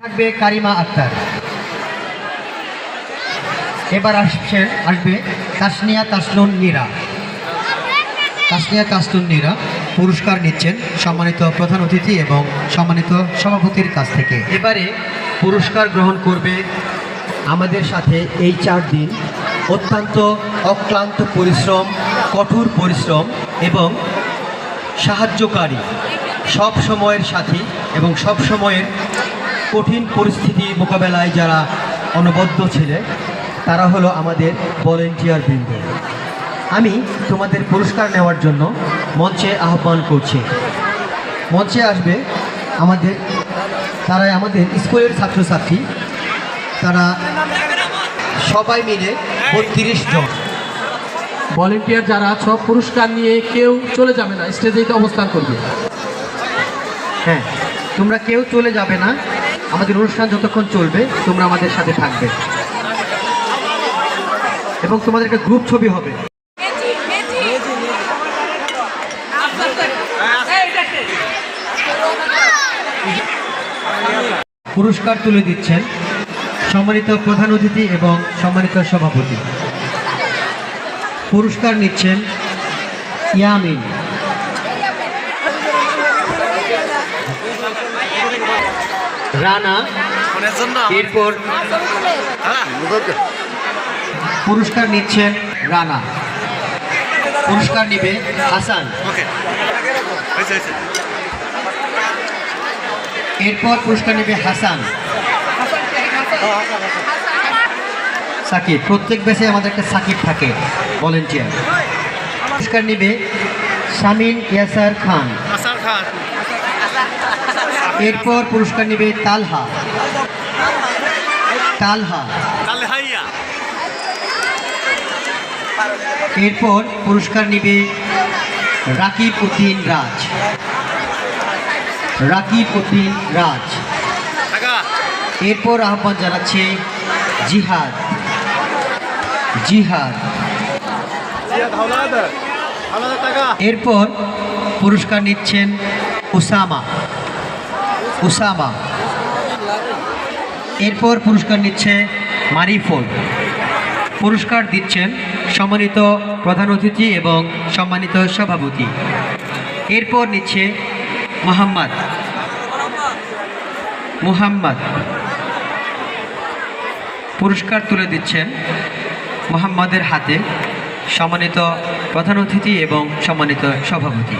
থাকবে কারিমা আক্তার। এবার আসছে, আসবে তাসনিয়া তাসনুন নীরা। তাসনিয়া তাসনুন নীরা পুরস্কার নিচ্ছেন সম্মানিত প্রধান অতিথি এবং সম্মানিত সভাপতির কাছ থেকে। এবারে পুরস্কার গ্রহণ করবে আমাদের সাথে এই চার দিন। অত্যন্ত অক্লান্ত পরিশ্রম, কঠোর পরিশ্রম এবং সাহায্যকারী সব সময়ের সাথী এবং সব সময়ের কঠিন পরিস্থিতি মোকাবেলায় যারা অনবদ্য ছিলেন তারা হলো আমাদের ভলেন্টিয়ার বৃন্দ। আমি তোমাদের পুরস্কার নেওয়ার জন্য মঞ্চে আহ্বান করছি। মঞ্চে আসবে আমাদের তারা আমাদের স্কুলের ছাত্রছাত্রী, তারা সবাই মিলে বত্রিশ জন। ভলেন্টিয়ার যারা সব পুরস্কার নিয়ে কেউ চলে যাবে না স্টেজেই অবস্থান করবে। হ্যাঁ তোমরা কেউ চলে যাবে না। আমাদের অনুষ্ঠান যতক্ষণ চলবে তোমরা আমাদের সাথে থাকবে। এবং তোমাদের একটা গ্রুপ ছবি হবে। পুরস্কার তুলে দিচ্ছেন। সম্মানিত প্রধান অতিথি এবং সম্মানিত সভাপতি। পুরস্কার নিচ্ছেন ইয়ামিন। রানা, এরপর পুরস্কার নিচ্ছেন রানা। পুরস্কার নিবে হাসান। এরপর পুরস্কার নিবে হাসান। সাকিব, প্রত্যেক বেসে আমাদের একটা সাকিব থাকে ভলেন্টিয়ার পুরস্কার নেবে শামিন ইয়াসার খান। এরপর পুরস্কার নেবে তালহা। তালহা। এরপর পুরস্কার নেবে রাকিব উদ্দিন রাজ। রাকিব উদ্দিন রাজ। এরপর আহ্বান জানাচ্ছে জিহাদ। জিহাদ। এরপর পুরস্কার নিচ্ছেন উসামা। উসামা। এরপর পুরস্কার নিচ্ছে মারিফোল পুরস্কার দিচ্ছেন সম্মানিত প্রধান অতিথি এবং সম্মানিত সভাপতি। এরপর নিচ্ছে মোহাম্মদ। মুহাম্মদ। পুরস্কার তুলে দিচ্ছেন মোহাম্মদের হাতে সম্মানিত প্রধান অতিথি এবং সম্মানিত সভাপতি।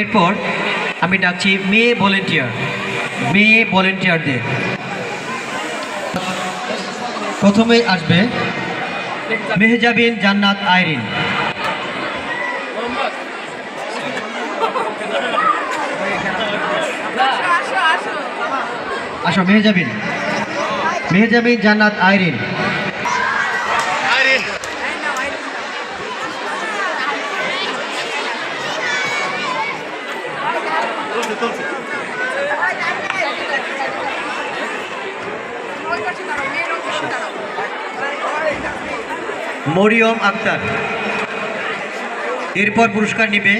এরপর আমি ডাকছি মেয়ে ভলেন্টিয়ার, মেয়ে ভলেন্টিয়ারদের। প্রথমেই আসবে মেহজাবিন জান্নাত আইরিন। আসো, মেহজাবিন। মেহজাবিন জান্নাত আইরিন। মরিয়ম আক্তার। এরপর পুরস্কার নিবে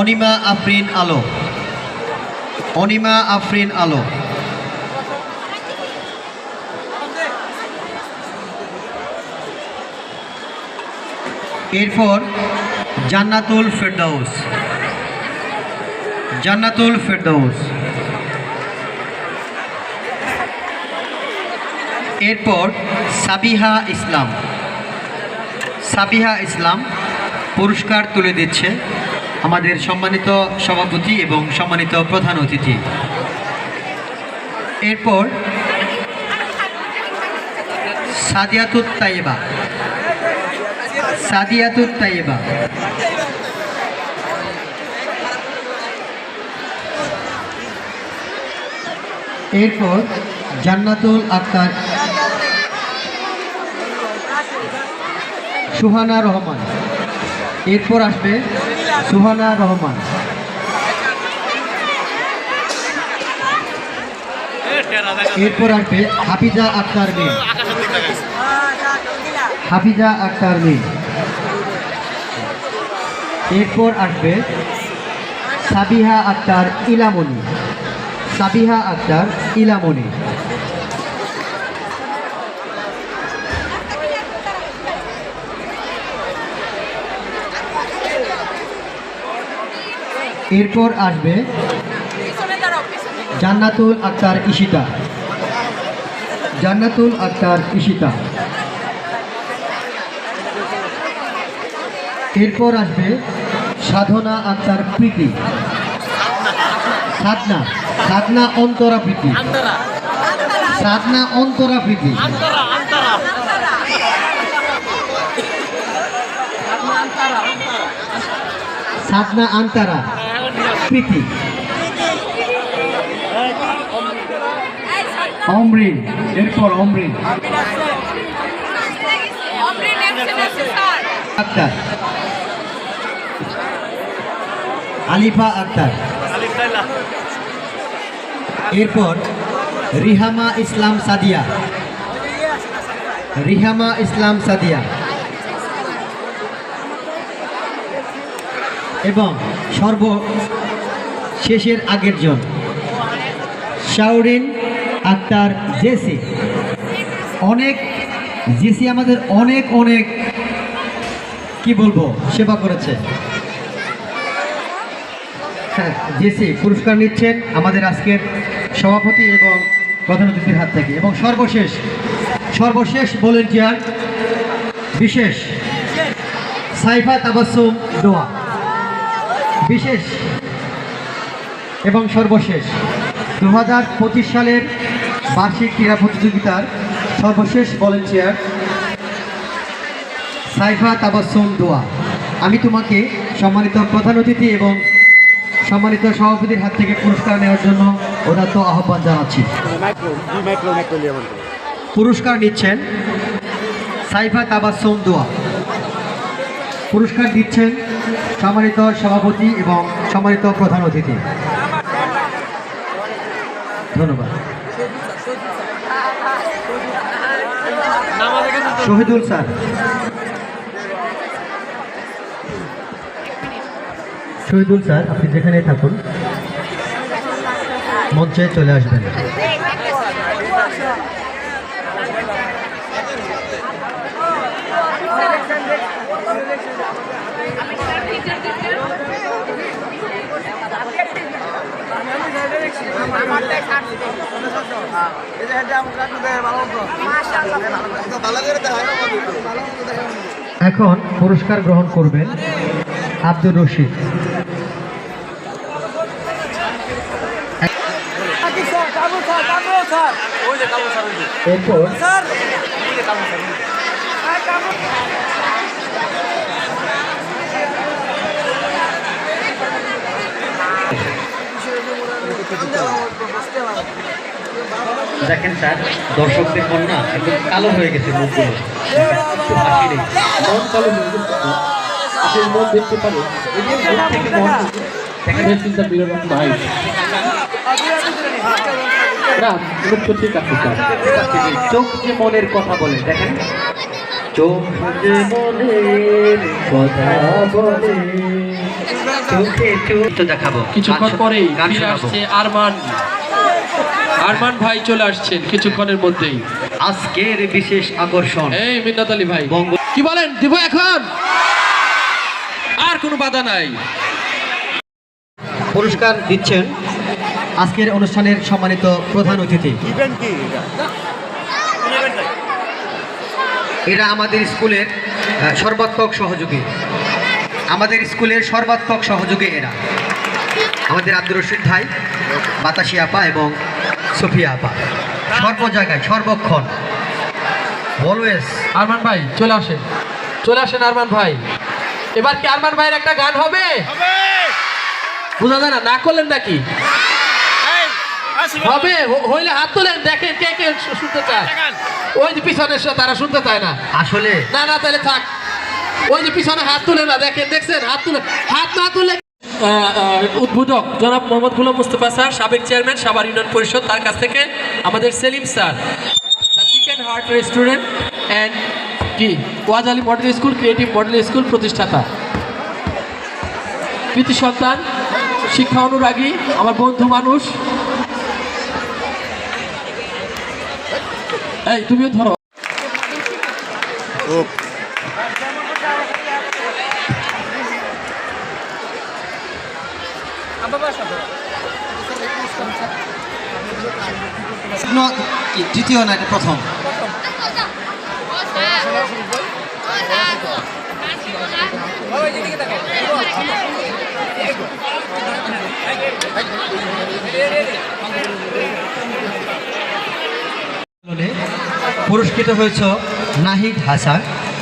অনিমা আফরিন আলো। অনিমা আফরিন আলো। এরপর জান্নাতুল ফেরদাউস। জান্নাতুল ফেরদাউস। এরপর সাবিহা ইসলাম। সাবিহা ইসলাম পুরস্কার তুলে দিচ্ছে আমাদের সম্মানিত সভাপতি এবং সম্মানিত প্রধান অতিথি। এরপর সাদিয়াতুত তাইবা সাদিয়াতুত তাইবা এরপর জান্নাতুল আক্তার সুহানা রহমান। এরপর আসবে সুহানা রহমান। এরপর আসবে হাফিজা আক্তার মেয়ে। হাফিজা আক্তার মিম এরপর আসবে সাবিহা আক্তার ইলামনি সাবিহা আক্তার ইলামনি এরপর আসবে জান্নাতুল আক্তার ইশিতা জান্নাতুল আক্তার ইশিতা এরপর আসবে সাধনা আক্তার প্রীতি। সাধনা সাধনা অন্তরা প্রীতি। সাধনা অন্তরা প্রীতি। সাধনা আন্তারা প্রীতি। অমৃত এরপর অমৃত। অমরিন এসে বসে স্যার আক্তার আলিফা আক্তার। এরপর রিহামা ইসলাম সাদিয়া। রিহামা ইসলাম সাদিয়া। এবং সর্ব শেষের আগের জন শাওরিন আক্তার জেসি। অনেক, জেসি আমাদের অনেক অনেক, কি বলব, সেবা করেছে। জেসি, পুরস্কার নিচ্ছেন আমাদের আজকের সভাপতি এবং প্রধান অতিথির হাত থেকে। এবং সর্বশেষ সর্বশেষ ভলেন্টিয়ার, বিশেষ, সাইফা তাবাসুম দোয়া। বিশেষ এবং সর্বশেষ দু হাজার পঁচিশ সালের বার্ষিক ক্রীড়া প্রতিযোগিতার সর্বশেষ ভলেন্টিয়ার সাইফা তাবাসুম দোয়া। আমি তোমাকে সম্মানিত প্রধান অতিথি এবং সম্মানিত সভাপতির হাত থেকে পুরস্কার নেওয়ার জন্য ওদাত্ত আহ্বান জানাচ্ছি। পুরস্কার নিচ্ছেন সাইফা তাবাসুম দোয়া। পুরস্কার দিচ্ছেন সম্মানিত সভাপতি এবং সম্মানিত প্রধান অতিথি। ধন্যবাদ। শহীদুল স্যার। শহীদুল স্যার আপনি যেখানে থাকুন মঞ্চে চলে আসবেন। এখন পুরস্কার গ্রহণ করবেন আব্দুর রশিদ। এরপর? দেখেন স্যার দর্শকদের মন না একদম কালো হয়ে গেছে মুখগুলো। মন কালো হয়ে মন দেখতে পারেন মুখ থেকে মন দেখেন This is না সত্যি কাছে চোখ যে মনের কথা বলে দেখেন। চোখ যে মনের কথা বলে দেখাবো কিছুক্ষণ পরেই। আসছে আরমান। আরমান ভাই চলে আসছেন কিছুক্ষণের মধ্যেই। আজকের বিশেষ আকর্ষণ। এই মিন্নাত আলী ভাই। কি বলেন? দিব এখন? আর কোনো বাধা নাই। পুরস্কার দিচ্ছেন আজকের অনুষ্ঠানের সম্মানিত প্রধান অতিথি। এরা আমাদের স্কুলের সর্বাত্মক সহযোগী। আমাদের স্কুলের সর্বাত্মক সহযোগী এরা। আমাদের আব্দুর রশিদ ভাই বাতাসি আপা এবং সফিয়া আপা। সর্ব জায়গায় সর্বক্ষণ। অলওয়েজ আরমান ভাই চলে আসেন। চলে আসেন আরমান ভাই। এবার কি আরমান ভাইয়ের একটা গান হবে। বোঝা যায় না না করলেন নাকি? হবে হইলে হাত তোলেন দেখেন কে কে শুনতে চায়। ওই যে পিছনে তারা শুনতে চায় না। আসলে? না না তাহলে থাক। ওই যে পিছনে হাত তুলে না দেখেন দেখছেন? হাত তুলে হাত না তুলে উদ্বোধক জনাব মোহাম্মদ গুলাম মুস্তফা স্যার সাবেক চেয়ারম্যান সাভার ইউনিয়ন পরিষদ তার কাছ থেকে আমাদের Selim sir. The chicken heart restaurant and কি? Waz Ali model school creative model school প্রতিষ্ঠাতা। কৃতি সন্তান শিক্ষা অনুরাগী আমার বন্ধু মানুষ এই তুমিও ধরো। তৃতীয় না এটা প্রথম? পুরস্কৃত হয়েছে নাহিদ হাসান।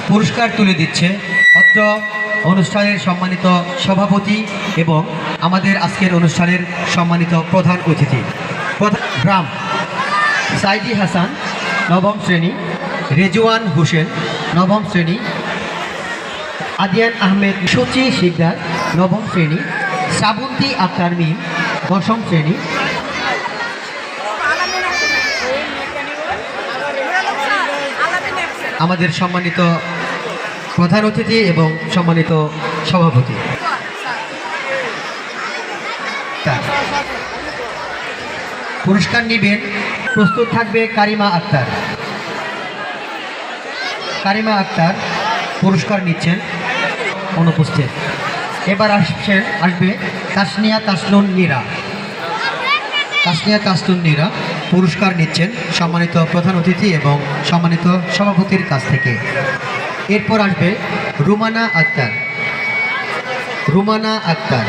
পুরস্কার তুলে দিচ্ছে অত্র অনুষ্ঠানের সম্মানিত সভাপতি এবং আমাদের আজকের অনুষ্ঠানের সম্মানিত প্রধান অতিথি। প্রধান গ্রাম। সাইদি হাসান, নবম শ্রেণি। রেজওয়ান হোসেন, নবম শ্রেণি। আদিয়ান আহমেদ, সচি শিকদার, নবম শ্রেণি। শ্রাবন্তী আক্তার মিম, দশম শ্রেণি। আমাদের সম্মানিত প্রধান অতিথি এবং সম্মানিত সভাপতি। পুরস্কার নিবেন, প্রস্তুত থাকবে কারিমা আক্তার। কারিমা আক্তার পুরস্কার নিচ্ছেন, অনুপস্থিত। এবার আসছে, আসবে তাসনিয়া তাসলুন নীরা তাসনিয়া তাস্তুন্নিরা পুরস্কার নিচ্ছেন সম্মানিত প্রধান অতিথি এবং সম্মানিত সভাপতির কাছ থেকে। এরপর আসবে রুমানা আক্তার। রুমানা আক্তার।